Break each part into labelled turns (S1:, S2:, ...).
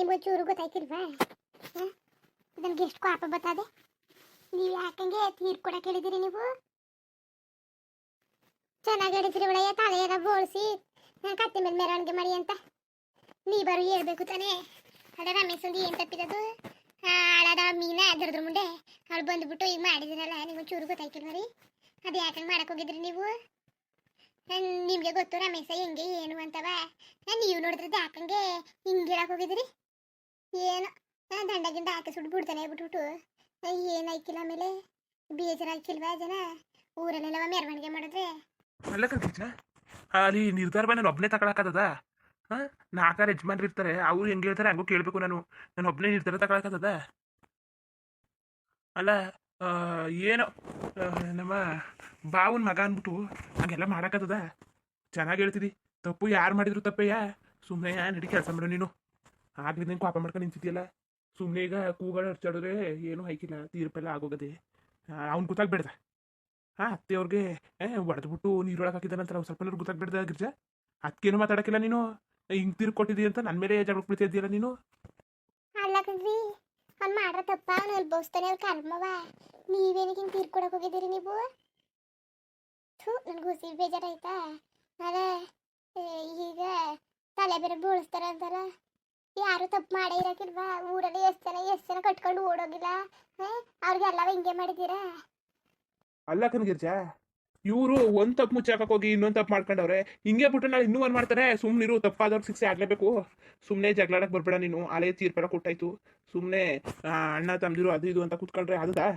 S1: ನಿಮ್ಗೆ ಚೂರು ಗೊತ್ತಾಯ್ತಿಲ್ವಾ? ನನಗೆ ಎಷ್ಟು ಕೋಪ ಬರ್ತದೆ? ನೀವು ಯಾಕಂಗೆ ತೀರ್ ಕೊಡಕ್ಕೆ ಹೇಳಿದಿರಿ ನೀವು? ಚೆನ್ನಾಗಿ ಹೇಳಿದ್ರಿ ಒಳ್ಳೆಯ ತಲೆಯೆಲ್ಲ ಬೋಳಿಸಿ ಕತ್ತೆ ಮೇಲೆ ಮೆರವಣಿಗೆ ಮಾಡಿ ಅಂತ. ನೀ ಬರೋ, ಹೇಳ್ಬೇಕು ತಾನೇ. ಅದ ರಮೇಶ್ ಒಂದು ಏನು ತಪ್ಪಿದದು ಹಾಳಾದ ಮೀನ ದೊಡ್ರ ಮುಂದೆ ಅವ್ಳು ಬಂದ್ಬಿಟ್ಟು ಈಗ ಮಾಡಿದಿರಲ್ಲ, ನಿಮ್ಗೆ ಚೂರು ಗೊತ್ತಾಯ್ತಿಲ್ವ ರೀ? ಅದು ಯಾಕಂಗೆ ಮಾಡಕ್ಕೆ ಹೋಗಿದ್ರಿ ನೀವು? ನಿಮಗೆ ಗೊತ್ತು ರಮೇಶ ಹೆಂಗೆ, ಏನು ಅಂತವ? ನೀವು ನೋಡಿದ್ರೆ ಯಾಕಂಗೆ ಹಿಂಗೆ ಹೇಳಕ್ಕೆ ಹೋಗಿದ್ರಿ? ಏನು? ದಂಡ ಗಿಂಡ ಹಾಕಿ ಸುಟ್ಟು ಬಿಡ್ತಾನೆ, ಬಿಟ್ಬಿಟ್ಟು ಏನಾಯ್ತಿಲ್ಲ ಆಮೇಲೆ? ಬೇಜಾರಾಗ್ತಿಲ್ವಾ ಜನ? ಊರಲ್ಲೆಲ್ಲ ಮೆರವಣಿಗೆ ಮಾಡಿದ್ರೆ?
S2: ಅಲ್ಲ ಕಲ್ಕಿച്ച ಅಲ್ಲಿ ನಿರ್ಧಾರ ನಾನು ಒಬ್ಬನೇ ತಗೊಳಕತ್ತದ ಹಾಂ? ನಾಲ್ಕಾರು ಯಜಮಾನ್ರು ಇರ್ತಾರೆ, ಅವ್ರು ಹೆಂಗೆ ಹೇಳ್ತಾರೆ ಹಂಗೂ ಕೇಳಬೇಕು ನಾನು. ನಾನು ಒಬ್ಬನೇ ನಿರ್ಧಾರ ತಗೊಳಕತ್ತದ ಅಲ್ಲ ಏನೋ ನಮ್ಮ ಬಾವನ ಮಗ ಅಂದ್ಬಿಟ್ಟು ಹಂಗೆಲ್ಲ ಮಾಡಕತ್ತದ ಚೆನ್ನಾಗಿ ಹೇಳ್ತಿದಿ. ತಪ್ಪು ಯಾರು ಮಾಡಿದ್ರು ತಪ್ಪಯ್ಯ ಸುಮ್ಮನೆ ನಡಿ ಕೆಲಸ ಮಾಡು ನೀನು. ಆಗ್ಲಿ ಕೋಪ ಮಾಡ್ಕೊಂಡು ನಿಂತಿದ್ಯಲ್ಲ? ಸುಮ್ಮನೆ ಈಗ ಕೂಗಳು ಹರ್ಚಾಡಿದ್ರೆ ಏನೂ ಹೈಕಿಲ್ಲ ತೀರ್ಪೆಲ್ಲ ಆಗೋಗದೆ. ಅವ್ನು ಗೊತ್ತಾಗ್ಬೇಡ್ದ. ಹಾಂ ಅತ್ತೆಯವ್ರಿಗೆ ಹೊಡೆದ್ಬಿಟ್ಟು ನೀರೊಳಗೆ ಹಾಕಿದಾನಂತ ನಾವು ಸ್ವಲ್ಪ ಗೊತ್ತಾಗ್ಬೇಡ್ದ ಗಿರ್ಜಾ? ಅದಕ್ಕೇನು ಮಾತಾಡಕ್ಕಿಲ್ಲ ನೀನು? ಹಿಂಗೆ ತೀರ್ಪು ಕೊಟ್ಟಿದ್ದೀಯ ಅಂತ ನನ್ನ ಮೇಲೆ ಜಗಳ ಕುಳಿತಾ ಇದ್ದೀಯಲ್ಲ ನೀನು?
S1: ಅಲ್ಲ ಕಣ್ರಿ ಮಾಡ್ರ ತಪ್ಪ, ಅವ್ನು ಅವ್ರ ಕರ್ಮವ. ನೀವೇನಕ್ಕೆ ಹಿಂಗೆ ತೀರ್ಕೊಡಕ್ಕೆ ಹೋಗಿದ್ದೀರಿ ನೀವು? ಥೂ, ನನಗೆ ಹುಸಿ ಬೇಜಾರಾಯ್ತಾ? ಅದೇ ಈಗ ತಲೆ ಬೇರೆ ಬೋಳಿಸ್ತಾರ ಅಂತಾರ ಯಾರು ತಪ್ಪು ಮಾಡೇ ಇರಕ್ಕಿಲ್ವಾ ಊರಲ್ಲಿ ಎಷ್ಟು ಜನ ಎಷ್ಟು ಜನ ಕಟ್ಕೊಂಡು ಓಡೋಗಿಲ್ಲ? ಅವ್ರಿಗೆಲ್ಲವ ಹಿಂಗೆ ಮಾಡಿದ್ದೀರಾ?
S2: ಅಲ್ಲ ಕನಗಿರ್ಜಾ ಗಿರ್ಜಾ ಇವರು ಒಂದ್ ತಪ್ಪು ಮುಚ್ಚಾಕಕ್ಕೆ ಹೋಗಿ ಇನ್ನೊಂದ್ ತಪ್ಪು ಮಾಡ್ಕೊಂಡವ್ರೆ. ಹಿಂಗೆ ಬಿಟ್ಟು ನಾಳೆ ಇನ್ನೂ ಒಂದ್ ಮಾಡ್ತಾರೆ. ಸುಮ್ಮನಿರು ತಪ್ಪಾದವ್ರಿಗೆ ಶಿಕ್ಷೆ ಆಗ್ಲೇಬೇಕು. ಸುಮ್ನೆ ಜಗಳಾಡಕ್ ಬರ್ಬೇಡ ನೀನು. ಅಲೆ ತೀರ್ಪೆಲ್ಲ ಕೊಟ್ಟಾಯ್ತು. ಸುಮ್ನೆ ಅಣ್ಣ ತಮ್ದಿರು ಅದು ಇದು ಅಂತ ಕುತ್ಕೊಂಡ್ರೆ ಅದಾ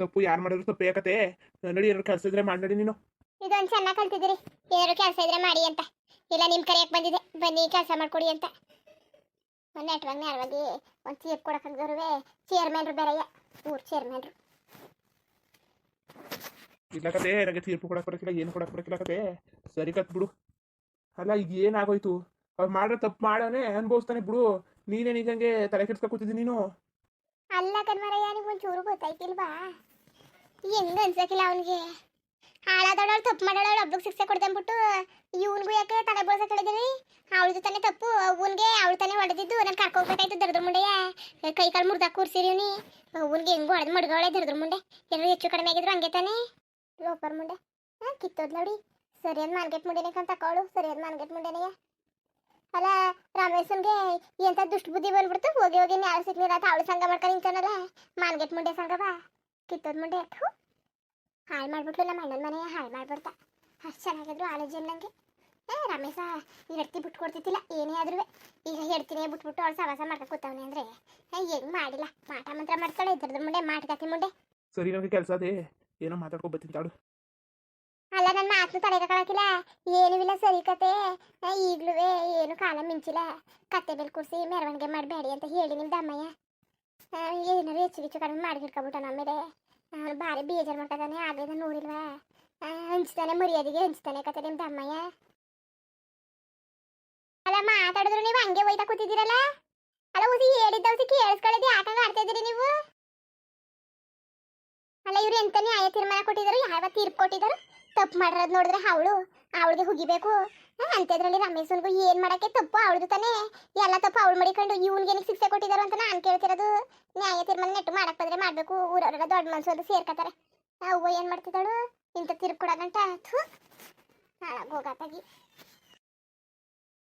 S2: ತಪ್ಪು ಯಾರು ಮಾಡಿದ್ರು ತಪ್ಪು ಯಾಕತೆ ನಡಿ ಎರಡು ಕೆಲಸ ಇದ್ರೆ ಮಾಡಿ ನಡಿ ನೀನು.
S1: ಇದೊಂದು ಚೆನ್ನಾಗಿ ಕಲ್ತಿದ್ದೀರಿ. ಏನಾದ್ರು ಕೆಲಸ ಇದ್ರೆ ಮಾಡಿ ಅಂತ. ಇಲ್ಲ ನಿಮ್ ಕರೆಯಕ್ ಬಂದಿದೆ. ಬನ್ನಿ ಕೆಲಸ ಮಾಡ್ಕೊಡಿ ಅಂತ. ಒಂದು ನೆಟ್ವಾಗ ನೆರವಾಗಿ ಒಂದು ಚೀಪ್ ಕೊಡಕ್ಕಾಗದವ್ರುವೆ ಚೇರ್ಮನ್ರು ಬೇರೆಯ ಪೂರ್ ಚೇರ್ಮನ್ರು
S2: ಇಲ್ಲ ಕತೆ ನನಗೆ ತೀರ್ಪು ಕೊಡಕ್ ಬರಕಿಲ್ಲ ಏನು ಕೊಡಕ್ ಬರಕಿಲ್ಲ ಕತೆ ಸರಿ ಕತ್ ಬಿಡು. ಅಲ್ಲ ಈಗ ಏನಾಗೋಯ್ತು? ಅವ್ರು ಮಾಡೋ ತಪ್ಪು ಮಾಡೋನೆ ಅನ್ಭವಿಸ್ತಾನೆ ಬಿಡು. ನೀನೇ ನಿಜಂಗೆ ತಲೆ ಕೆಡ್ಸ್ಕೊ ಕೂತಿದ್ದೀನಿ ನೀನು?
S1: ಅಲ್ಲ ಕಣ್ಮರಯ್ಯ ನಿಮ್ಗೆ ಚೂರು ಗೊತ್ತಾಯ್ತಿಲ್ವಾ? ಹೆಂಗ ಅನ್ಸಕ್ಕಿಲ್ಲ ಅವನಿಗೆ? ಹಾಳಾದವಳು ತಪ್ಪು ಮಾಡೋಳು ಒಬ್ಬಕ್ಕೆ ಶಿಕ್ಷೆ ಕೊಡ್ದಂಬಿಟ್ಟು ಇವನ್ಗೂ ಯಾಕೆ ತಲೆ ಬೋಳ್ಸ ಕಳಿದ್ರಿ ಅವಳದು ತಾನೇ ತಪ್ಪು, ಅವನ್ಗೆ ಅವಳು ತಾನೇ ಹೊಡೆದಿದ್ದು ನಾನು ಕರ್ಕೋಗ್ಬೇಕಾಯ್ತು ದರ್ದ್ರ ಮುಂಡೆಯ ಕೈ ಕಾಲು ಮುರ್ದಾಕ್ ಕೂರ್ಸಿರಿ ಅವ್ನಿ ಅವನ್ಗೆ ಹೆಂಗೂ ಹೊಡೆದು ಮಡ್ಗವಳೆ ದರ್ದ್ರ ಮುಂಡೆ. ಎಲ್ಲರೂ ಹೆಚ್ಚು ಕಡಿಮೆ ಆಗಿದ್ರು ಹಂಗೆ ತಾನೇ. ಲೋಪರ್ ಮುಂಡೆ. ಹಾಂ ಕಿತ್ತೋದ್ ನೋಡಿ ಸರಿಯಾದ ಮಾನ್ಗೆಟ್ ಮುಂಡೆನೇ ಕಂತ ತಕೊಳ್ಳು ಸರಿಯಾದ ಮಾನ್ಗೆಟ್ ಮುಂಡೆನೆಯ ಅಲ್ಲ ರಾಮೇಶ್ವನ್ಗೆ ಎಂತ ದುಷ್ಟ ಬುದ್ಧಿ ಬಂದ್ಬಿಡ್ತು? ಹೋಗಿ ಹೋಗಿ ಯಾರು ಅಂತ ಅವಳು ಸಂಘ ಮಾಡ್ಕೊಂಡು ನಿಂತಾನಲ್ಲ ಮಾನ್ಗೆಟ್ ಮುಂಡೆ ಸಂಘವ ಕಿತ್ತೋದ್ ಮುಂಡೆ. ಹಾಳು ಮಾಡ್ಬಿಟ್ಲು ನಮ್ಮ ಅಣ್ಣನ ಮನೆ ಹಾಳು ಮಾಡ್ಬಿಡ್ತ. ಅಷ್ಟು ಚೆನ್ನಾಗಿದ್ರು ಆಲೋಚನೆ ನಂಗೆ ಏ ರಮೇಶ ಈ ಹೆಡ್ತಿ ಬಿಟ್ಟು ಕೊಡ್ತಿದ್ದಿಲ್ಲ ಏನೇ ಆದ್ರೂ ಈಗ ಹೆಡ್ತಿನೇ ಬಿಟ್ಬಿಟ್ಟು ಅವಳು ಸವಾಸ ಮಾಡ್ಕ ಕೂತವನೆ ಅಂದ್ರೆ. ಹೆಂಗ್ ಮಾಡಿಲ್ಲ? ಮಾಟ ಮಂತ್ರ ಮಾಡ್ತಾಳೆ ಇದ್ರದ ಮುಂಡೆ ಮಾಟ್ಕತಿ ಮುಂಡೆ
S2: ಸರಿ ನನಗೆ ಕೆಲಸ ಅದೇ. ಏನೋ ಮಾತಾಡ್ಕೊ ಬರ್ತೀನಿ ತಾಡು
S1: ಅಲ್ಲ ನನ್ನ ತಡ ಕಳಕಿಲ್ಲ ಏನೂ ಇಲ್ಲ ಸರಿ ಕತೆ. ಈಗಲೂ ಏನು ಕಾಲ ಮಿಂಚಿಲ್ಲ. ಕತ್ತೆ ಮೇಲೆ ಕೂರಿಸಿ ಮೆರವಣಿಗೆ ಮಾಡಬೇಡಿ ಅಂತ ಹೇಳಿ ನಿಮ್ದು ಅಮ್ಮಯ್ಯ. ಏನಾದ್ರು ಏನಾರು ಹೆಚ್ಚು ಗಿಚ್ಚು ಕಡಿಮೆ ಮಾಡಿರ್ಕೊಬಿಟ್ಟ ನಮ್ಮೇಲೆ. ಅವನು ಭಾರಿ ಬೇಜಾರು ಮಾಡ್ಕೊತಾನೆ ಆಗಲಿಲ್ಲ ನೋಡಿಲ್ವಾ? ಹಂಚ್ತಾನೆ, ಮರ್ಯಾದೆಗೆ ಹಂಚ್ತಾನೆ ಕತೆ ನಿಮ್ದು ಅಮ್ಮಯ್ಯ. ಅಲ್ಲ, ಮಾತಾಡಿದ್ರು ನೀವು, ಹಂಗೆ ಹೋಯ್ತಾ ಕೂತಿದ್ದೀರಲ್ಲ? ಅಲ್ಲ ಉಸಿ ಹೇಳಿದ್ದವ್ಸಿ ಕೇಳಿಸ್ಕೊಳ್ಳೋದು ಯಾಕಂಗ ಆಡ್ತಾ ಇದ್ದೀರಿ ನೀವು? ಅಲ್ಲ, ಇವ್ರು ಎಂತ ನ್ಯಾಯ ತೀರ್ಮಾನ ಕೊಟ್ಟಿದ್ದಾರೆ? ಯಾವ ತೀರ್ಪು ಕೊಟ್ಟಿದ್ದಾರೆ? ತಪ್ಪು ಮಾಡಿರೋದು ನೋಡಿದ್ರೆ ಅವಳು, ಅವಳಿಗೆ ಹುಗಿಬೇಕು. ಅಂಥದ್ರಲ್ಲಿ ರಮೇಶನ್ಗೂ ಏನ್ ಮಾಡಕ್ಕೆ ತಪ್ಪು? ಅವಳದು ತಾನೇ ಎಲ್ಲ ತಪ್ಪು ಅವಳು ಮಡಿಕೊಂಡು ಇವನ್ಗೆ ಶಿಕ್ಷೆ ಕೊಟ್ಟಿದಾರು ಅಂತ ನಾನು ಕೇಳ್ತಿರೋದು ನ್ಯಾಯ ತೀರ್ಮಾನ ನೆಟ್ಟು ಮಾಡಕ್ ಬಂದ್ರೆ ಮಾಡ್ಬೇಕು. ಊರವರೆಲ್ಲ ದೊಡ್ಡ ಮನ್ಸು ಸೇರ್ಕತಾರೆ. ಅವ್ವ ಏನ್ ಮಾಡ್ತಿದ್ದಾಳು? ಇಂಥ ತೀರ್ಪು ಕೊಡಗಂಟ ಹೋಗತ್ತಾಗಿ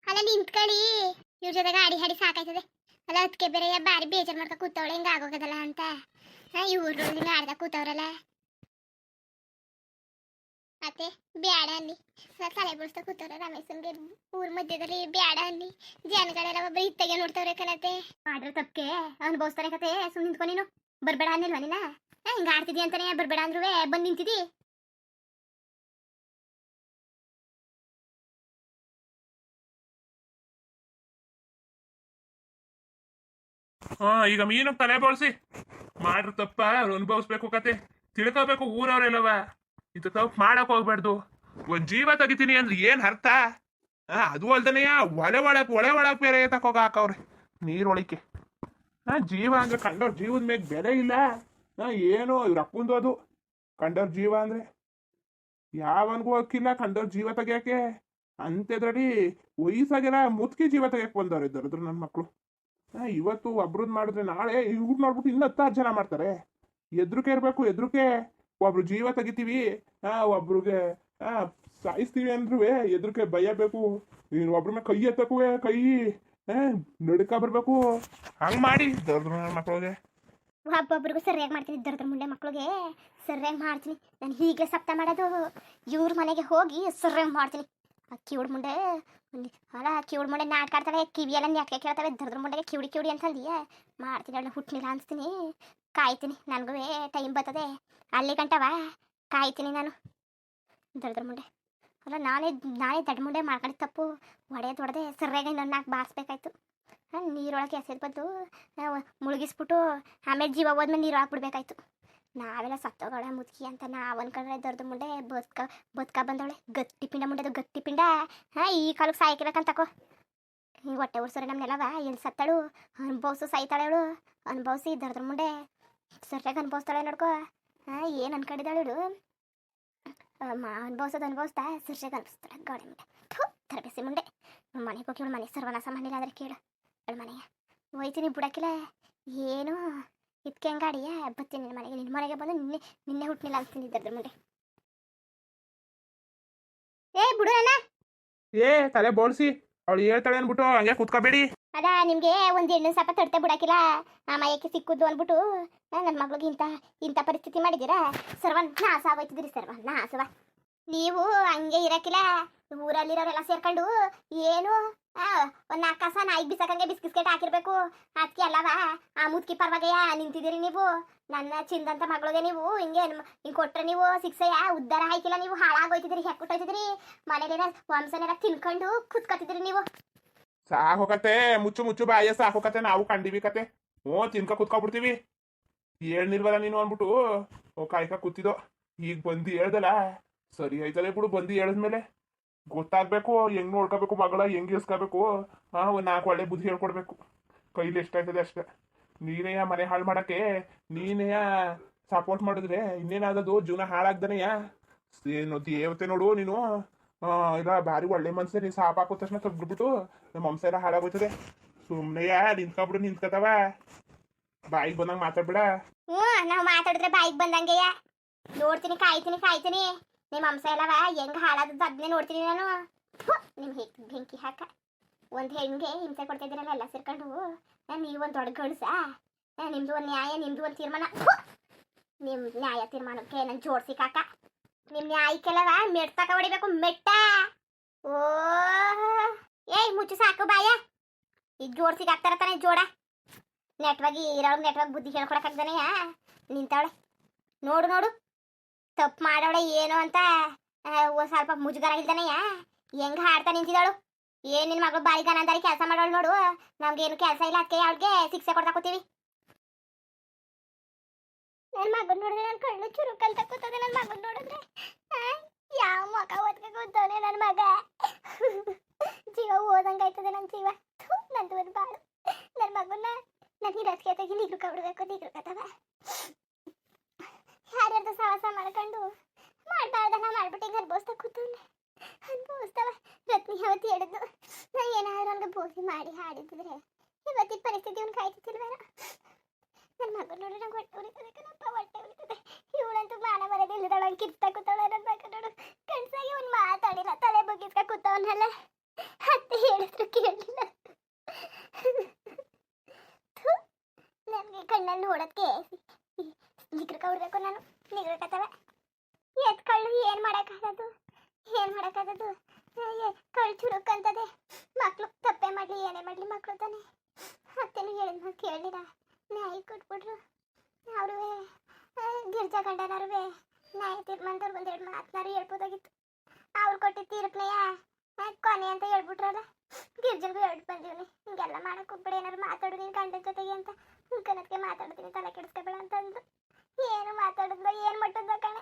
S1: ಅಲ್ಲ ನಿಂತ್ಕೊಳ್ಳಿ ಇವ್ರ ಜೊತೆ ಗಾಡಿ ಹಾಡಿ ಸಾಕಾಯ್ತದೆ. ಅಲ್ಲ ಅದಕ್ಕೆ ಬೇರೆ ಬಾರಿ ಬೇಜಾರು ಮಾಡ್ಕೊ ಕೂತವಳೆ, ಹಿಂಗ ಆಗೋಗದಲ್ಲ ಅಂತ. ಇವ್ರು ಹಿಂಗ ಆಡ್ದ ಕೂತವ್ರಲ್ಲ. ಮತ್ತೆ ಬ್ಯಾಡ ಅನ್ನಿ. ತಲೆ ಬಿಡಿಸ್ತಾ ಕೂತವ್ರೆ ರಮೇಶನ್ಗೆ. ಊರ್ ಮಧ್ಯದಲ್ಲಿ ಬ್ಯಾಡ ಅನ್ನಿ. ಜನಗಳೆಲ್ಲ ಒಬ್ಬರು ಇತ್ತಗೆ ನೋಡ್ತಾವ್ರೆ ಕಣತೆ ಮಾಡ್ರ ತಪ್ಪಕ್ಕೆ ಅನುಭವಿಸ್ತಾನೆ ಕತೆ. ಸುಮ್ಮನೆ ನಿಂತ್ಕೊ ನೀನು. ಬರ್ಬೇಡ ಅನ್ನಿಲ್ವಾ ನೀನ ಹಿಂಗ ಆಡ್ತಿದ್ದಿ ಅಂತಾನೆ ಬರ್ಬೇಡ ಅಂದ್ರೂ ಬಂದು ನಿಂತಿದ್ದಿ.
S2: ಹಾ, ಈಗ ಮೀನು ತಲೆ ಬಳಸಿ. ಮಾಡ್ರ ತಪ್ಪ ಅನುಭವಿಸ್ಬೇಕು ಕತೆ. ತಿಳ್ಕೋಬೇಕು ಊರವ್ರೆಲ್ಲವ. ಇದು ತಪ್ಪು ಮಾಡಕ್ ಹೋಗ್ಬಾರ್ದು. ಒಂದ್ ಜೀವ ತೆಗಿತೀನಿ ಅಂದ್ರೆ ಏನ್ ಅರ್ಥ? ಅದು ಅಲ್ದನೆಯ ಒಳೆ ಒಳಕ್ ಒಳೆ ಒಳಕ್ ಬೇರೆ ತಕೋಗ ಹಾಕವ್ರೆ ನೀರೊಳಿಕೆ ಹಾ ಜೀವ ಅಂದ್ರೆ ಕಂಡವ್ರ ಜೀವದ ಮೇಲೆ ಬೆಲೆ ಇಲ್ಲ. ಹಾ ಏನು ಇವ್ರ ಅದು. ಕಂಡವ್ರ ಜೀವ ಅಂದ್ರೆ ಯಾವನ್ಗೂ ಹೋಗಿಲ್ಲ ಕಂಡವ್ರ ಜೀವ ತೆಗಿಯಕ್ಕೆ ಅಂತದ್ರಡಿ ವಯಸ್ಸಾಗೆಲ್ಲ ಮುತ್ಕಿ ಜೀವ ತೆಗಿಯಕ್ ಬಂದವ್ರು ಇದ್ರ ನನ್ನ ಮಕ್ಕಳು ಹಾ ಇವತ್ತು ಒಬ್ರದ್ ಮಾಡಿದ್ರೆ ನಾಳೆ ಇವ್ರು ಮಾಡ್ಬಿಟ್ಟು ಇನ್ನೂ ಹತ್ತಾರು ಜನ ಮಾಡ್ತಾರೆ. ಎದ್ರುಕೆ ಇರಬೇಕು, ಎದ್ರುಕೆ ಒಬ್ರು ಜೀವ ತೆಗಿತೀವಿ. ಆ ಒಬ್ರಿಗೆ ಆ, ಸಾಯಿಸ್ತೀವಿ ಅಂದ್ರೂ ಎದ್ರುಕೆ ಭಯ ಬೇಕು. ನೀನು ಒಬ್ರ ಮೇಲೆ ಕೈ ಎತ್ತಕ್ಕೂ ಕೈ ನಡುಕ ಬರ್ಬೇಕು. ಹಂಗ್ ಮಾಡಿ, ದರ್ದ್ರ ಮಕ್ಕಳಿಗೆ
S1: ಸರಿಯಾಗಿ ಮಾಡ್ತೀನಿ, ದರ್ದ್ರ ಮುಂಡೆ ಮಕ್ಳಿಗೆ. ಸರಿಯಾಗಿ ಮಾಡ್ತೀನಿ. ನಾನು ಹೀಗೆ ಸಪ್ತ ಮಾಡೋದು. ಇವ್ರ ಮನೆಗೆ ಹೋಗಿ ಸರಿಯಾಗಿ ಮಾಡ್ತೀನಿ. ಆ ಕಿವುಡ್ ಮುಂಡೆ ಅಲ್ಲ ಕಿವುಡ್ ಮುಂಡೆ ನಾಟಕ ಆಡ್ತಾಳೆ ಕಿವಿಯೆಲ್ಲ ನೆಟ್ಕೆ ಕೇಳ್ತಾವೆ, ದರ್ದ್ರ ಮುಂಡೆಗೆ ಕಿವಿಡಿ ಕಿವಿಡಿ ಅಂತಂದಿಯ. ಮಾಡ್ತೀನಿ, ಅವಳನ್ನ ಹುಟ್ಟಲಿಲ್ಲ ಅನ್ಸ್ತೀನಿ. ಕಾಯ್ತೀನಿ, ನನಗೂ ಟೈಮ್ ಬರ್ತದೆ. ಅಲ್ಲಿ ಗಂಟವ ಕಾಯ್ತೀನಿ ನಾನು. ದರ್ದ್ರ ಮುಂಡೆ. ಅಲ್ಲ ನಾನೇ ನಾನೇ ದಡ್ ಮುಂಡೆ ಮಾಡ್ಕೊಂಡು ತಪ್ಪು. ಒಡೆದು ಹೊಡೆದೆ ನನ್ನ ನಾಲ್ಕು ಬಾರಿಸ್ಬೇಕಾಯ್ತು. ನೀರೊಳಗೆ ಎಸೆದು ಬಂದು ಮುಳುಗಿಸ್ಬಿಟ್ಟು, ಆಮೇಲೆ ಜೀವ ಹೋದ್ಮೇಲೆ ನೀರು ಹಾಕ್ಬಿಡ್ಬೇಕಾಯ್ತು. ನಾವೆಲ್ಲ ಸತ್ತೋಗಳ ಮುದುಕಿ ಅಂತ ನಾವು ಅನ್ಕೊಂಡ್ರೆ ದೊಡ್ಡ ಮುಂಡೆ ಬದುಕ ಬದುಕ ಬಂದವಳೆ. ಗಟ್ಟಿ ಪಿಂಡ ಮುಂಡೆದು ಗಟ್ಟಿ ಪಿಂಡ. ಹಾಂ ಈ ಕಾಲಕ್ಕೆ ಸಾಯ್ಕಿರಕಂತಕೋ ಈ ಹೊಟ್ಟೆ ಉರ್ಸೋರೆ ನಮ್ಮನ್ನೆಲ್ಲವ ಎಲ್ಲಿ ಸತ್ತಾಳು? ಅನುಭವಿಸು ಸಾಯ್ತಾಳೆ ಅವಳು. ಅನುಭವಿಸಿ ದರ್ದ್ರ ಮುಂಡೆ. ಸರಿಯಾಗಿ ಅನುಭವಿಸ್ತಾಳೆ ನೋಡ್ಕೋ. ಹಾಂ ಏನು ಅನ್ಕೊಂಡಿದ್ದಾಳೆ ಇಡು ಅನುಭವಿಸೋದು ಅನುಭವಿಸ್ತಾ, ಸರಿಯಾಗಿ ಅನ್ಭವಿಸ್ತಾಳೆ. ಗಾಡಿ ಮುಂಡೆ. ಥೂ, ತರಬೇಸಿ ಮುಂಡೆ. ಮನೆಗೆ ಹೋಗಿ ಮನೆ ಸರ್ವನಾಸ ಮಾಡಿಲ್ಲ ಆದರೆ ಕೇಳು. ಅವಳ ಮನೆಗೆ ಹೋಯ್ತೀನಿ ಬಿಡಕ್ಕಿಲ್ಲ ಏನು ಇದಕ್ಕೆ ಹೆಂಗಾಡಿಯ ಬತ್ತೀನಿ ನಿನ್ನ ಮನೆಗೆ. ನಿನ್ನ ಮನೆಗೆ ಬಂದು ನಿನ್ನೆ ನಿನ್ನೆ ಹುಟ್ಟಿನಿಲ್ಲ ಅಂತೀನಿ ಇದ್ದದ್ರ ಮುಂದೆ. ಏ, ಬಿಡು ಅಣ್ಣ.
S2: ಏ, ತಲೆ ಬೋಳ್ಸಿ. ಅವಳು ಹೇಳ್ತಾಳೆ ಅಂದ್ಬಿಟ್ಟು ಹಂಗೆ ಕೂತ್ಕೋಬೇಡಿ.
S1: ಅದ, ನಿಮ್ಗೆ ಒಂದು ಹೆಣ್ಣು ಸಪ ತಡ್ತೆ ಬಿಡಾಕಿಲ್ಲ. ಆ ಮಯಕ್ಕೆ ಸಿಕ್ಕುದು ಅಂದ್ಬಿಟ್ಟು ನನ್ನ ಮಗಳಿಗೆ ಇಂಥ ಇಂಥ ಪರಿಸ್ಥಿತಿ ಮಾಡಿದ್ದೀರಾ ಸರ್ವ ನಾಸ ಆಗೋಯ್ತಿದ್ದೀರಿ ಸರ್ವ ನಾಸವ ನೀವು ಹಂಗೆ ಇರಕ್ಕಿಲ್ಲ ಊರಲ್ಲಿರೋರೆಲ್ಲ ಸೇರ್ಕೊಂಡು ಏನು ಒಂದ್ ನಾಲ್ಕು ಕಸ ನಾಯಿ ಬಿಸಕಂಗೆ ಬಿಸ್ಕಿಸ್ಕೆಟ್ ಹಾಕಿರ್ಬೇಕು. ಅದಕ್ಕೆ ಅಲ್ಲವ ಆ ಮುದ್ಕಿ ಪರವಾಗಯ್ಯ ನಿಂತಿದ್ದೀರಿ ನೀವು? ನನ್ನ ಚಿಂದಂತ ಮಗಳಿಗೆ ನೀವು ಹಿಂಗೆ ಹಿಂಗೆ ಕೊಟ್ರೆ ನೀವು ಸಿಕ್ಸಯ್ಯ ಉದ್ದಾರ ಆಯ್ತಿಲ್ಲ ನೀವು? ಹಾಳಾಗೋಯ್ತಿದ್ದೀರಿ ಹೆಕ್ಕುಟ್ಟೋಯ್ತಿದ್ದೀರಿ ಮನೇಲಿರೋ ವಂಶನೆಲ್ಲ ತಿನ್ಕೊಂಡು ಕುತ್ಕೊತಿದ್ದೀರಿ ನೀವು.
S2: ಸಾಕೋಕತ್ತೆ ಮುಚ್ಚು ಮುಚ್ಚು ಬಾಯ ಸಾಕೋಕತ್ತೆ ನಾವು ಕಂಡಿವಿ ಕತೆ. ಹ್ಞೂ, ತಿನ್ಕ ಕುತ್ಕೊಬಿಡ್ತೀವಿ ಹೇಳ್ನಿಲ್ವಲ್ಲ ನೀನು ಅಂದ್ಬಿಟ್ಟು, ಓ, ಕಾಯ್ಕ ಕೂತಿದ್ದೋ ಈಗ ಬಂದು ಹೇಳ್ದಲ್ಲ, ಸರಿ ಆಯ್ತಲ್ಲ ಬಿಡು, ಬಂದು ಹೇಳಿದ್ಮೇಲೆ. ಗೊತ್ತಾಗ್ಬೇಕು, ಹೆಂಗ್ ನೋಡ್ಕೋಬೇಕು ಮಗಳ, ಹೆಂಗ್ ಇಸ್ಕೋಬೇಕು ಹಾ, ಒಂದ್ ನಾಲ್ಕು ಒಳ್ಳೆ ಬುದ್ಧಿ ಹೇಳ್ಕೊಡ್ಬೇಕು. ಕೈಲಿ ಎಷ್ಟಾಯ್ತದೆ ಅಷ್ಟೇ. ನೀನೇ ಮನೆ ಹಾಳು ಮಾಡಕ್ಕೆ ನೀನೇ ಸಪೋರ್ಟ್ ಮಾಡಿದ್ರೆ ಇನ್ನೇನಾದದು ಜೀವನ ಹಾಳಾಗ್ದನೆಯಾ? ಏನು, ದೇವತೆ ನೋಡು ನೀನು. ಇಲ್ಲ ಭಾರಿ ಒಳ್ಳೆ ಮನ್ಸೆ ನೀನು ಸಾಪ್ ಹಾಕೋ ತಕ್ಷಣ ತೆಗ್ದ್ಬಿಟ್ಟು ನಮ್ಮ ವಂಶ ಎಲ್ಲ ಹಾಳಾಗೋಯ್ತದೆ. ಸುಮ್ನೆಯ ನಿಂತ್ಕೊಬಿಡು ನಿಂತ್ಕೊತಾವ. ಬಾಯಿಗೆ ಬಂದಂಗ ಮಾತಾಡ್ಬೇಡ.
S1: ಹ್ಞೂ ನಾವು ಮಾತಾಡಿದ್ರೆ ಬಾಯಿಗೆ ಬಂದಂಗೆಯ ನೋಡ್ತೀನಿ ಕಾಯ್ತೀನಿ ಕಾಯ್ತೀನಿ. ನಿಮ್ಮ ಅಂಶ ಎಲ್ಲವ ಹೆಂಗ್ ಹಾಳಾದದ್ದು ಅದನ್ನೇ ನೋಡ್ತೀನಿ ನಾನು. ನಿಮ್ಮ ನಿಮ್ ಹೆ ಬೆಂಕಿ ಹಾಕ. ಒಂದು ಹೆಂಗೆ ಹಿಂಸೆ ಕೊಡ್ತಾ ಇದ್ದೀರಲ್ಲ ಎಲ್ಲ ಸೇರ್ಕೊಂಡು. ನಾನು ಒಂದು ದೊಡ್ಡ ಗಂಡ್ಸ? ಆ, ನಿಮ್ದು ಒಂದು ನ್ಯಾಯ ನಿಮ್ದು ಒಂದು ತೀರ್ಮಾನ. ನಿಮ್ಮ ನಿಮ್ ನ್ಯಾಯ ತೀರ್ಮಾನಕ್ಕೆ ನಾನು ಜೋಡ್ಸಿ ಕಾಕ. ನಿಮ್ ಆಯ್ಕೆಲ್ಲವ ಮೆಟ್ ತಕ ಹೊಡಿಬೇಕು, ಮೆಟ್ಟ. ಓ ಏಯ್, ಮುಚ್ಚು ಸಾಕು ಬಾಯ. ಈಗ ಜೋಡ್ಸಿಗೆ ಹಾಕ್ತಾರ ತಾನೆ ಜೋಡ. ನೆಟ್ವಾಗಿ ಇರೋಳು ನೆಟ್ವಾಗಿ ಬುದ್ಧಿ ಹೇಳ್ಕೊಡಕ್ಕಾಗ್ದಾನೆಯಾ ನಿಂತವಳೆ. ನೋಡು ನೋಡು. ತಪ್ಪು ಮಾಡೋಳೆ ಏನು ಅಂತ ಸ್ವಲ್ಪ ಮುಜುಗರ ಇಲ್ದಾನೆಯ ಹೆಂಗ್ ಹಾಡ್ತಾ ನಿಂತಿದ್ದಾಳು. ಏನ್ ನಿನ್ ಮಗಳು ಬಾಯಿ ಗನಂದಾರಿ ಕೆಲಸ ಮಾಡೋಳು ನೋಡು. ನಮ್ಗೇನು ಕೆಲಸ ಇಲ್ಲ ಅದಕ್ಕೆ ಅವಳಿಗೆ ಶಿಕ್ಷೆ ಕೊಡ್ತಾ ಕೂತೀವಿ. ನನ್ನ ಮಗನ್ ನೋಡಿದ್ರೆ ನನ್ನ ಕಣ್ಣು ಚುರುಕಂತ ಕೂತದೆ ನನ್ನ ಮಗನ್ ನೋಡಿದ್ರೆ ಯಾವ ಮಗ ಓದ್ಕೆ ನನ್ನ ಮಗ. ಜೀವ ಓದಂಗಾಯ್ತದೆ ನನ್ನ ಜೀವ. ನಂದು ಒಂದು ಬಾಳು. ನನ್ನ ಮಗನ ನನ್ನ ಹಿರಾಸ್ಗೆ ತೆಗಿ ನೀರು ಕಬಿಡ್ಬೇಕು ನೀರು ಕತವ ಯಾರ್ಯಾರ್ದು ಸವಾಸ ಮಾಡ್ಕೊಂಡು ಮಾಡ್ಬಾರ್ದಲ್ಲ ಮಾಡ್ಬಿಟ್ಟು ಈಗ ಅನ್ಭವಿಸ್ತಾ ಕೂತವ್ನೆ. ಅನ್ಭವಿಸ್ತವ ರತ್ನಿ ಅವತ್ತು ಹೇಳಿದ್ದು ನಾ ಏನಾದ್ರು ಅವ್ನಿಗೆ ಭೋಗಿ ಮಾಡಿ ಹಾಡಿದ್ರೆ ಇವತ್ತಿನ ಪರಿಸ್ಥಿತಿ ಅವ್ನು ಕಾಯ್ತಿಲ್ವೇನೋ ನನ್ನ ಮಗನ ನೋಡು, ನಂಗೆ ಹೊಟ್ಟೆ ಉಳಿತದೆ ಕಣಪ್ಪ ಹೊಟ್ಟೆ ಉಳಿತದೆ ಇವಳಂತೂ ಮಾನ ಮರ್ಯಾದೆ ಇಲ್ಲದಳ ಕಿರ್ತಾ ಕೂತವಳ ನನ್ನ ಮಗ ನೋಡು. ಕಣ್ಸಾಗಿ ಅವ್ನು ಮಾತಾಡಿಲ್ಲ, ತಲೆ ಬಗ್ಗಿಸ್ಕ ಕೂತವನಲ್ಲ. ಅತ್ತೆ ಹೇಳಿದ್ರು ಕೇಳಲಿಲ್ಲ ನನಗೆ ಕಣ್ಣಲ್ಲಿ ನೋಡೋದಕ್ಕೆ ನಿಗ್ರಕ ಹೊಡ್ಬೇಕು ನಾನು ನಿಗ್ರಕತ್ತವ ಎತ್ ಕಳ್ಳು ಏನು ಮಾಡೋಕ್ಕಾಗದು? ಏನು ಮಾಡೋಕ್ಕಾಗದು? ಕಳ್ಳು ಚುರುಕಂತದೆ ಮಕ್ಕಳು ತಪ್ಪೆ ಮಾಡಲಿ, ಏನೇ ಮಾಡಲಿ ಮಕ್ಳು ತಾನೆ. ಅತ್ತೆನೂ ಹೇಳಿದ ಮಾತು ನ್ಯಾಯ ಕೊಟ್ಬಿಟ್ರು ಅವರು ಗಿರ್ಜಾ ಗಂಡನವ್ರು ನಾಯಿ ತೀರ್ಮಾನದವ್ರು ಒಂದೆರಡು ಮಾತನಾರು ಹೇಳ್ಬೋದಾಗಿತ್ತು. ಅವ್ರು ಕೊಟ್ಟಿದ್ದ ತೀರ್ಪನೆಯ ಕೊನೆ ಅಂತ ಹೇಳ್ಬಿಟ್ರಲ್ಲ, ಗಿರ್ಜನ್ಗೂ ಹೇಳ್ಬಿಟ್ಟು ಬಂದೀವಿ ಹಿಂಗೆಲ್ಲ ಮಾಡಕ್ಕೆ ಹೋಗ್ಬೇಡ ಏನಾರು ಮಾತಾಡು ನಿನ್ ಗಂಡನ ಜೊತೆಗೆ ಅಂತ. ಕನಕ್ಕೆ ಮಾತಾಡ್ತೀನಿ, ತಲೆ ಕೆಡಿಸ್ಕೋಬೇಡ ಅಂತ ಏನು ಮಾತಾಡಿದ್ಲ ಏನು ಮಟ್ಟದ ಕಣೆ